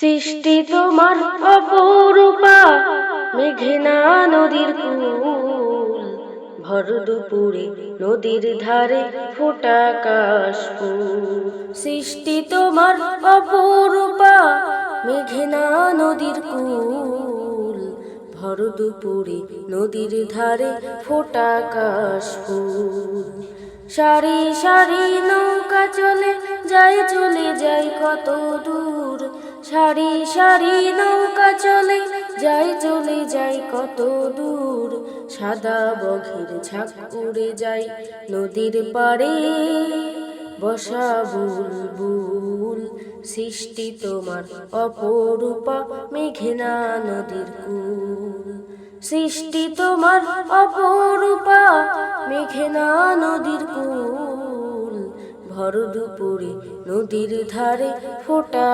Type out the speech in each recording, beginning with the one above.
সৃষ্টি তোমার অপরূপা, মেঘনা নদীর কুল। ভর দুপুরে নদীর ধারে ফোটা কাশ সৃষ্টি তোমার অপরূপা, মেঘনা নদীর কুল। ভর দুপুরে নদীর ধারে ফোটা কাশ সারি সারি নৌকা চলে যায় চলে যায় কত দূর। সারি সারি নৌকা চলে যায় চলে যায় কত দূর। সাদা বঘের ঝাঁক উড়ে যায় নদীর পাড়ে। বসা বুলবুল সৃষ্টি তোমার অপরূপা মেঘনা নদীর কুল। সৃষ্টি তোমার অপরূপা মেঘনা নদীর কুল ভর দুপুরে নদীর ধারে ফোটা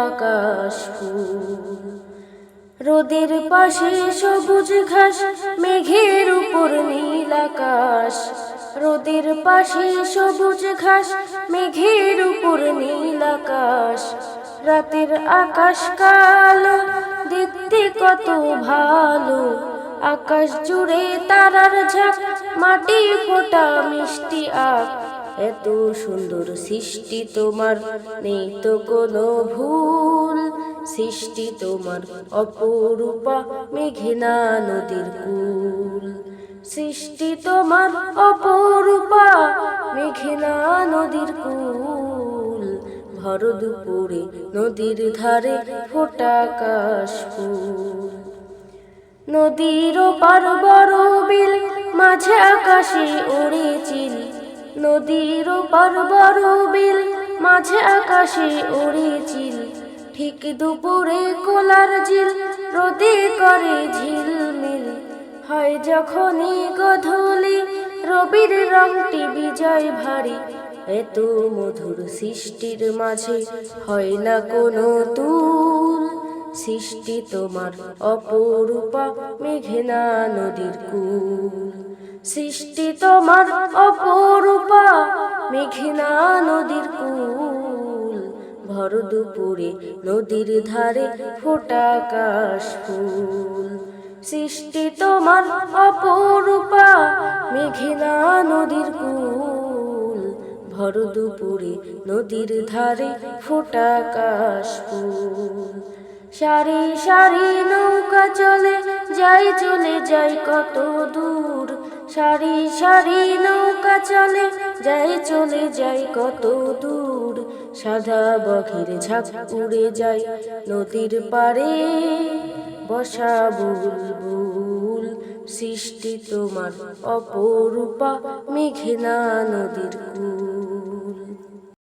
ফুল। রোদের পাশে সবুজ ঘাস, মেঘের উপর নীল আকাশ। রোদের পাশে সবুজ ঘাস, মেঘের উপর নীল আকাশ। রাতের আকাশ কালো, দেখতে কত ভালো। আকাশ জুড়ে তারার ঝাঁক, মাটি ফোটা মিষ্টি আখ এত সুন্দর সৃষ্টি তোমার, নেই তো কোনো ভুল। সৃষ্টি তোমার অপরূপা মেঘনা নদীর কুল। সৃষ্টি তোমার অপরূপা মেঘনা নদীর কুল। ভর দুপুরে নদীর ধারে ফোটা আকাশ ফুল। নদীর পার বড় বিল, মাঝে আকাশে উড়ে চিল। নদীর পার বড় বিল, মাঝে আকাশে উড়ে চিল। ঠিক দুপুরে কোলার ঝিল, রোদে করে ঝিলমিল হয় যখনই গধূলি রবির রংটি বিজয় ভারী। এত মধুর সৃষ্টির মাঝে হয় না কোনো তুল। সৃষ্টি তোমার অপরূপা মেঘনা নদীর কুল। সৃষ্টি তোমার অপরূপা, মেঘনা নদীর কুল। ভর দুপুরে নদীর ধারে ফোটা আকাশ ফুল। সৃষ্টি তোমার অপরূপা, মেঘনা নদীর কুল। ভর দুপুরে নদীর ধারে ফোটা আকাশ ফুল। সারি সারি নৌকা চলে যাই চলে যাই কত দূর। সারি সারি নৌকা চলে যাই চলে যাই কত দূর। সাদা বঘের ঝাঁক উড়ে যায় নদীর পাড়ে, বসা বুলবুল সৃষ্টি তোমার অপরূপা মেঘনা নদীর কুল।